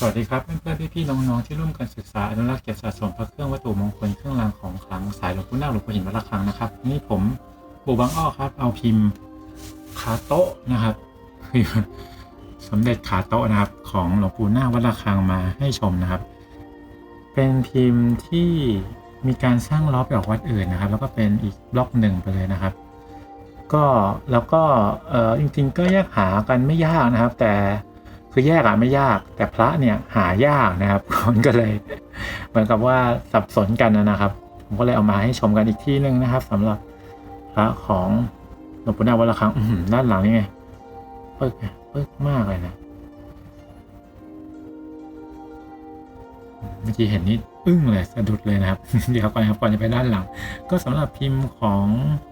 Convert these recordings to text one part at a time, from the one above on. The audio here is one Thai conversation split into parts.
สวัสดีครับเพื่อนๆพี่ๆน้องๆที่ร่วมกันศึกษาอนุรักษ์เก็บสะสมพระเครื่องวัตถุมงคลเครื่องรางของขลังสายหลวงปู่นาหลวงปู่หินวัดระฆังนะครับนี่ผมปู่บางอ้อครับ เอาพิมพ์ขาโต๊ะนะครับสมเด็จขาโต๊ะนะครับ ของหลวงปู่นาวัดระฆังมาให้ชมนะครับ เป็นพิมพ์ที่มีการสร้างล้อไปออกวัดอื่นนะครับ แล้วก็เป็นอีกบล็อกหนึ่งไปเลยนะครับ ก็แล้วก็เออจริงๆก็แยกหากันไม่ยากนะครับ แต่ คือแยกอะไม่ยาก แต่พระเนี่ยหายากนะครับมันก็เลย เหมือนกับว่าสับสนกันนะครับ ผมก็เลยเอามาให้ชมกันอีกที่หนึ่งนะครับสำหรับพระของหลวงปู่นาววัดระฆังอื้อหือด้านหลังนี่ไงปึ๊กอะปึ๊กมากเลยนะ เมื่อกี้เห็นนี่อึ้งเลยสะดุดเลยนะครับ เดี๋ยวก่อนครับก่อนจะไปด้านหลัง ก็สำหรับพิมพ์ของ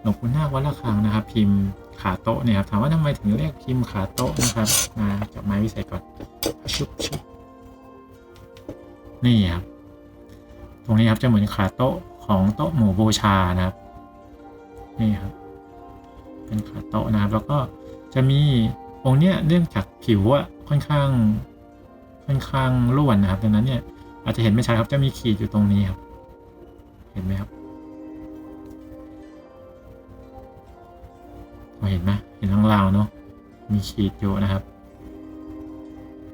หลวงปู่นาควัดระฆังนะครับ พิมพ์ขาโต๊ะเนี่ยครับถามว่าทำไมถึงเรียกพิมพ์ขาโต๊ะนะครับมาจับไม้วิเศษก่อนชุบชุบนี่ครับตรงนี้ครับจะเหมือนขาโต๊ะของโต๊ะหมู่บูชานะครับ นี่ครับ เป็นขาโต๊ะนะครับ แล้วก็จะมีองค์เนี้ยเนื่องจากผิวอะค่อนข้างค่อนข้างร่วนนะครับดังนั้นเนี่ย อาจจะเห็นไม่ชัดครับจะมีขีดอยู่ตรงนี้ครับ เห็นไหมครับพอเห็นไหมเห็นทางลาวเนาะมีขีดอยู่นะครับ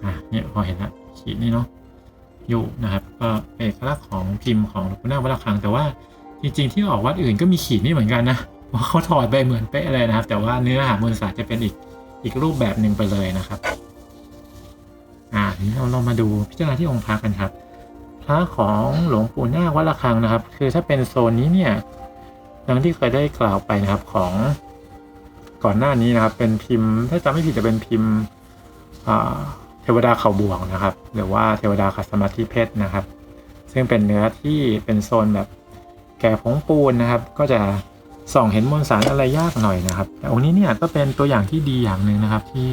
อะเนี่ยพอเห็นละขีดนี่เนาะอยู่นะครับ ก็เป็นเอกลักษณ์ของพิมพ์ของหลวงปู่นาวัดระฆัง แต่ว่าจริง ๆ ที่ออกวัดอื่นก็มีขีดนี่เหมือนกันนะว่าเขาถอดไปเหมือนเป๊ะเลยนะครับ แต่ว่าเนื้อหามวลสารจะเป็นอีกอีกรูปแบบหนึ่งไปเลยนะครับ อ่าทีนี้เราลองมาดูพิจารณาที่องค์พระกันครับ พระของหลวงปู่นาควัดระฆังนะครับ คือถ้าเป็นโซนนี้เนี่ยดังที่เคยได้กล่าวไปนะครับของก่อนหน้านี้นะครับเป็นพิมพ์ ถ้าจำไม่ผิดจะเป็นพิมพ์เทวดาเขาบ่วงนะครับ หรือว่าเทวดาขัสมาธิเพชรนะครับ ซึ่งเป็นเนื้อที่เป็นโซนแบบแก่ผงปูนนะครับ ก็จะส่องเห็นมวลสารอะไรยากหน่อยนะครับ แต่องค์นี้เนี่ยก็เป็นตัวอย่างที่ดีอย่างหนึ่งนะครับที่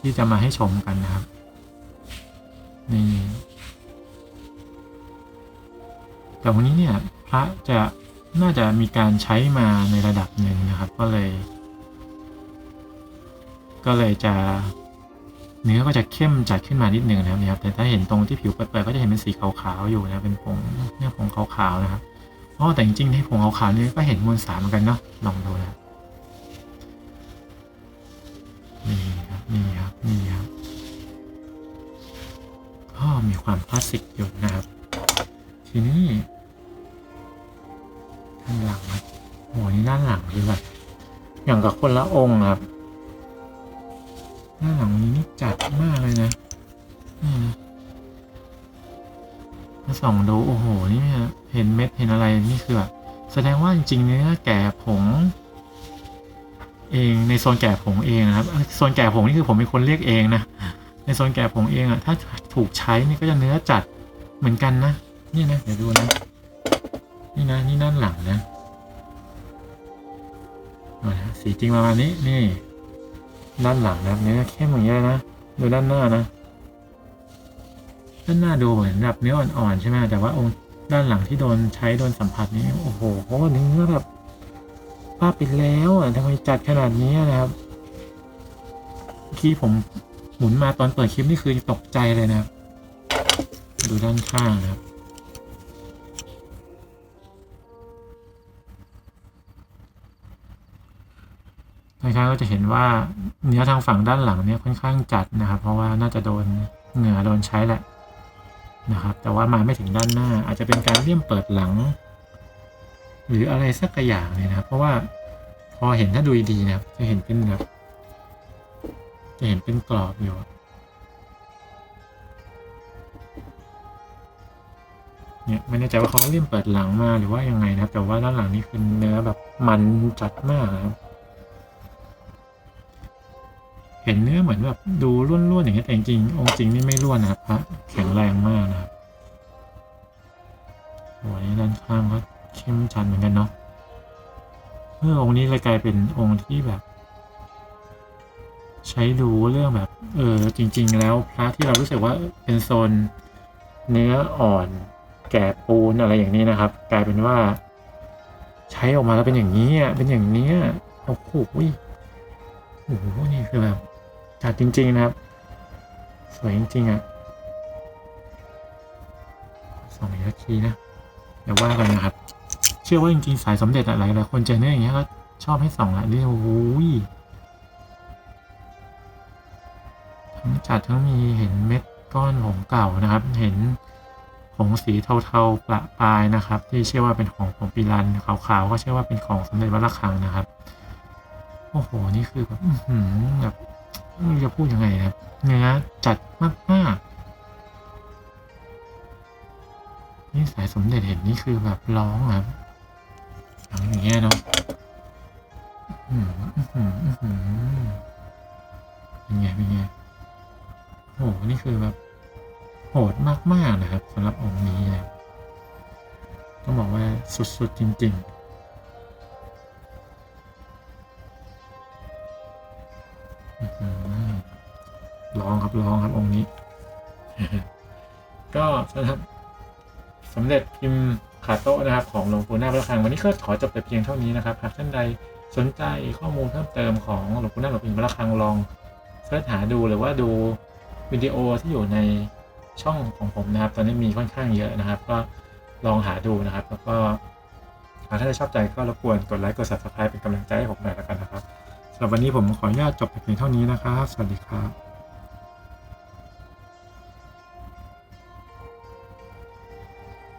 ที่จะมาให้ชมกันนะครับ แต่วันนี้เนี่ยพระจะน่าจะมีการใช้มาในระดับหนึ่งนะครับ ก็เลย ก็เลยจะเนื้อก็จะเข้มจัดขึ้นมานิดหนึ่งนะครับเนี่ยแต่ถ้าเห็นตรงที่ผิวเปิดๆก็จะเห็นเป็นสีขาวๆอยู่นะเป็นผงเนี่ยผงขาวๆนะครับอ๋อแต่จริงๆในผงขาวๆนี่ก็เห็นมวลสารเหมือนกันเนาะลองดูนะนี่ครับนี่ครับนี่ครับก็มีความคลาสสิกอยู่นะครับ ทีนี้ ด้านหลังครับโอ้นี่ด้านหลังคือแบบอย่างกับคนละองค์ครับด้านหลังนี้นี่จัดมากเลยนะนี่นะถ้าส่องดูโอ้โหนี่เห็นเม็ดเห็นอะไรนี่คือแบบแสดงว่าจริงๆเนื้อแก่ผง เองในโซนแก่ผงเองนะครับโซนแก่ผงนี่คือผมเป็นคนเรียกเองนะในโซนแก่ผงเองอะถ้าถูกใช้นี่ก็จะเนื้อจัดเหมือนกันนะนี่นะเดี๋ยวดูนะ นี่นะนี่ด้านหลังนะเอาละสีจริงประมาณนี้นี่ ด้านหลังนะเนื้อเข้มอย่างเงี้ยนะดูด้านหน้านะ ด้านหน้าดูเหมือนแบบเนื้ออ่อนๆใช่ไหมแต่ว่าองค์ด้านหลังที่โดนใช้โดนสัมผัสนี้โอ้โหเพราะว่าเนื้อแบบป้าไปแล้วอะทำไมจัดขนาดนี้นะครับเมื่ผมหมุนมาตอนเปิดคลิปนี่คือตกใจเลยนะครับ ดูด้านข้างนะครับ นะครับก็จะเห็นว่าเนื้อทางฝั่งด้านหลังเนี่ยค่อนข้างจัดนะครับ เพราะว่าน่าจะโดนเหงื่อโดนใช้แหละนะครับ แต่ว่ามาไม่ถึงด้านหน้า อาจจะเป็นการเลี่ยมเปิดหลัง หรืออะไรสักอย่างเนี่ยนะครับ เพราะว่าพอเห็นถ้าดูดีนะครับ จะเห็นเป็นแบบจะเห็นเป็นกรอบอยู่เนี่ยไม่แน่ใจว่าเขาเลี่ยมเปิดหลังมาหรือว่ายังไงนะครับ แต่ว่าด้านหลังนี่คือเนื้อแบบมันจัดมากครับ เห็นเนื้อเหมือนแบบดูร่วนๆอย่างเงี้ยแต่จริงๆองค์จริงนี่ไม่ร่วนนะครับพระแข็งแรงมากนะครับโอ้ยด้านข้างก็เข้มชันเหมือนกันเนาะเมื่อองค์นี้เลยกลายเป็นองค์ที่แบบ ใช้ดูเรื่องแบบ เออจริง ๆ แล้วพระที่เรารู้สึกว่าเป็นโซนเนื้ออ่อน แก่ปูนอะไรอย่างนี้นะครับ กลายเป็นว่า ใช้ออกมาแล้วเป็นอย่างนี้เป็นอย่างนี้โอ้โหโอ้โหนี่คือแบบ จัดจริง ๆ นะครับ สวยจริง ๆ อะส่องอีกสักทีนะเดี๋ยวว่ากันนะครับ เชื่อว่าจริง ๆ สายสมเด็จอะหลายหลายๆคนเจอเนื้ออย่างเงี้ยก็ชอบให้ส่องอะนี่โอ้โหยทั้งจัดทั้งมีเห็นเม็ดก้อนผงเก่านะครับ เห็นผงสีเทาๆประปายนะครับ ที่เชื่อว่าเป็นของผงปีรันขาวๆก็เชื่อว่าเป็นของสมเด็จวัดระฆังนะครับโอ้โหนี่คือแบบอื้อหือแบบ ไม่รู้จะพูดยังไงครับเนื้อจัดมากๆนี่สายสมเด็จเห็นนี่คือแบบร้องครับหลังอย่างเงี้ยเนาะอือหืออือหืออือหือเป็นไงเป็นไงโอ้โหนี่คือแบบโหดมากๆนะครับสำหรับองค์นี้นะต้องบอกว่าสุดๆจริง ๆ ลองครับลองครับองค์นี้ ก็สำหรับสำเร็จพิมพ์ขาโต๊ะนะครับของหลวงปู่นาพระคลังวันนี้ก็ขอจบแต่เพียงเท่านี้นะครับหากท่านใดสนใจข้อมูลเพิ่มเติมของหลวงปู่นาหลวงปู่พระคลังลองเสิร์ชหาดูหรือว่าดูวิดีโอที่อยู่ในช่องของผมนะครับ ตอนนี้มีค่อนข้างเยอะนะครับ ก็ลองหาดูนะครับ แล้วก็หากท่านใดชอบใจก็รบกวนกดไลค์กด subscribe เป็นกำลังใจให้ผมหน่อยแล้วกันนะครับสำหรับวันนี้ผมขออนุญาตจบแต่เพียงเท่านี้นะครับ สวัสดีครับ